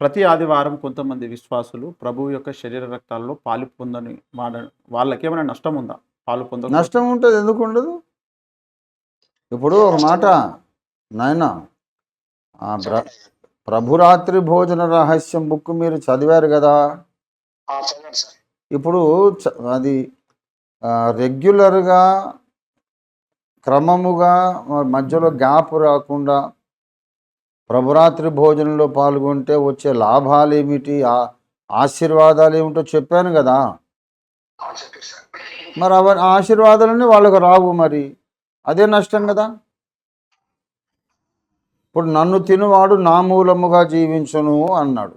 ప్రతి ఆదివారం కొంతమంది విశ్వాసులు ప్రభువు యొక్క శరీర రక్తాల్లో పాలు పొందని వాడ వాళ్ళకి ఏమైనా నష్టం ఉందా? పాలు పొంద నష్టం ఉంటుంది. ఎందుకు ఉండదు? ఇప్పుడు ఒక మాట. నాయన ప్రభురాత్రి భోజన రహస్యం బుక్ మీరు చదివారు కదా? ఆ, చదవండి సార్. ఇప్పుడు చ- అది రెగ్యులర్గా క్రమముగా మధ్యలో గ్యాప్ రాకుండా ప్రభురాత్రి భోజనంలో పాల్గొంటే వచ్చే లాభాలు ఏమిటి ఆ- ఆశీర్వాదాలు ఏమిటో చెప్పాను కదా. మరి అవ ఆశీర్వాదాలన్నీ వాళ్ళకు రావు మరి. అదే నష్టం కదా. ఇప్పుడు నన్ను తినువాడు నా మూలముగా జీవించును అన్నాడు.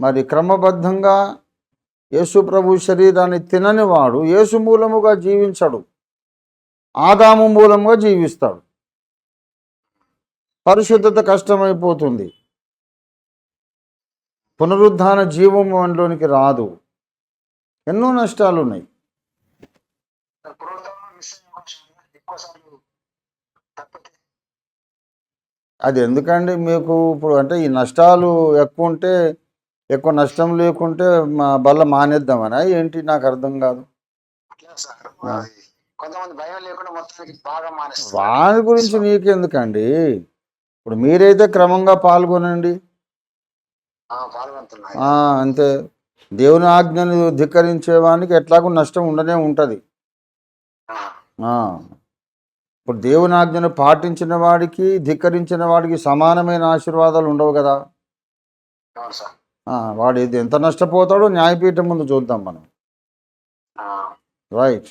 మరి క్రమబద్ధంగా యేసు ప్రభు శరీరాన్ని తినని వాడు యేసు మూలముగా జీవించడు. ఆదాము మూలముగా జీవిస్తాడు. పరిశుద్ధత కష్టమైపోతుంది. పునరుద్ధాన జీవం మనలోనికి రాదు. ఎన్నో నష్టాలు ఉన్నాయి అది ఎందుకండి మీకు ఇప్పుడు అంటే ఈ నష్టాలు ఎక్కువ ఉంటే ఎక్కువ నష్టం లేకుంటే మా బల్ల మానేద్దామనా? ఏంటి నాకు అర్థం కాదు. వాని గురించి నీకెందుకండి? ఇప్పుడు మీరైతే క్రమంగా పాల్గొనండి. అంతే. దేవుని ఆజ్ఞను ధిక్కరించేవానికి ఎట్లాగో నష్టం ఉండనే ఉంటుంది. ఇప్పుడు దేవుని ఆజ్ఞను పాటించిన వాడికి ధిక్కరించిన వాడికి సమానమైన ఆశీర్వాదాలు ఉండవు కదా. వాడు ఎంత నష్టపోతాడో న్యాయపీఠం ముందు చూద్దాం మనం. రైట్.